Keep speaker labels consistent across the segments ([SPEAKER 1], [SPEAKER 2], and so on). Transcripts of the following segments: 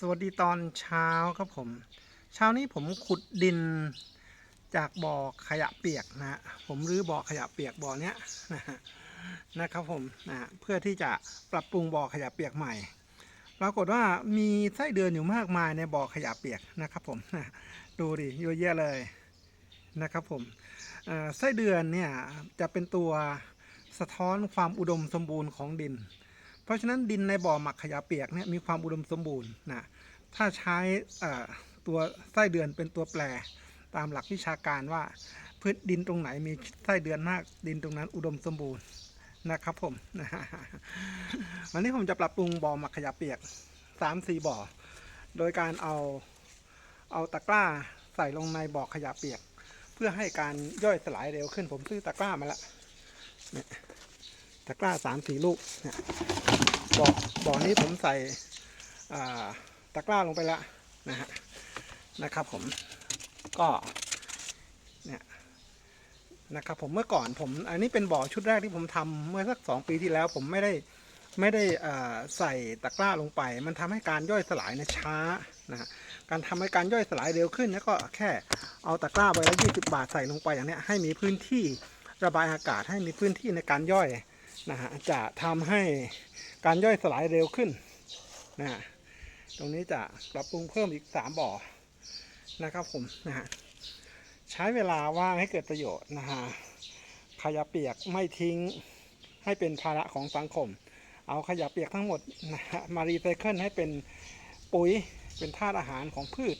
[SPEAKER 1] สวัสดีตอนเช้าครับผม เช้านี้ผมขุดดินจากบ่อขยะเปียกนะฮะผมรื้อบ่อขยะเปียกบ่อเนี้ยนะนะครับผมนะเพื่อที่จะปรับปรุงบ่อขยะเปียกใหม่ ปรากฏว่ามีไส้เดือนอยู่มากมายในบ่อขยะเปียกนะครับผมดูดิเยอะแยะเลยนะครับผมไส้เดือนเนี่ยจะเป็นตัวสะท้อนความอุดมสมบูรณ์ของดิน เพราะฉะนั้นดินในบ่อหมักขยะเปียกเนี่ยมีความอุดมสมบูรณ์นะถ้าใช้ตัวไส้เดือนเป็นตัวแปรตามหลักวิชาการว่าพื้นดินตรงไหนมีไส้เดือนมาก ดินตรงนั้นอุดมสมบูรณ์นะครับผมวันนี้ผมจะปรับปรุงบ่อหมักขยะเปียกสามสี่บ่อ โดยการเอาเอาตะกร้าใส่ลงในบ่อขยะเปียก เพื่อให้การย่อยสลายเร็วขึ้นผมซื้อตะกร้ามาแล้ว ตะกร้าสามสี่ลูกเนี่ยบ่อบ่อนี้ผมใส่ตะกร้าลงไปแล้วนะฮะนะครับผมก็เนี่ยนะครับผมเมื่อก่อนผมอันนี้เป็นบ่อชุดแรกที่ผมทำเมื่อสักสองปีที่แล้วผมไม่ได้ไม่ได้ใส่ตะกร้าลงไป มันทำให้การย่อยสลายเนะช้านะการทำให้การย่อยสลายเร็วขึ้นเนี่ยก็แค่เอาตะกร้าใบละยี่สิบาทใส่ลงไปอย่างเนี้ยให้มีพื้นที่ระบายอากาศให้มีพื้นที่ในการย่อย นะฮะจะทำให้การย่อยสลายเร็วขึ้นนะฮะตรงนี้จะปรับปรุงเพิ่มอีกสามบ่อนะครับผมนะฮะใช้เวลาว่างให้เกิดประโยชน์นะฮะขยะเปียกไม่ทิ้งให้เป็นภาระของสังคม เอาขยะเปียกทั้งหมดนะฮะมารีไซเคิลให้เป็นปุ๋ยเป็นธาตุอาหารของพืช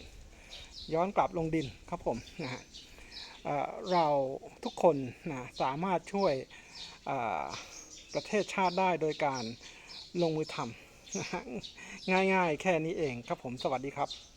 [SPEAKER 1] ย้อนกลับลงดินครับผมนะฮะเเราทุกคนนะสามารถช่วยอ่อ ประเทศชาติได้โดยการลงมือทำง่ายๆ แค่นี้เองครับผมสวัสดีครับ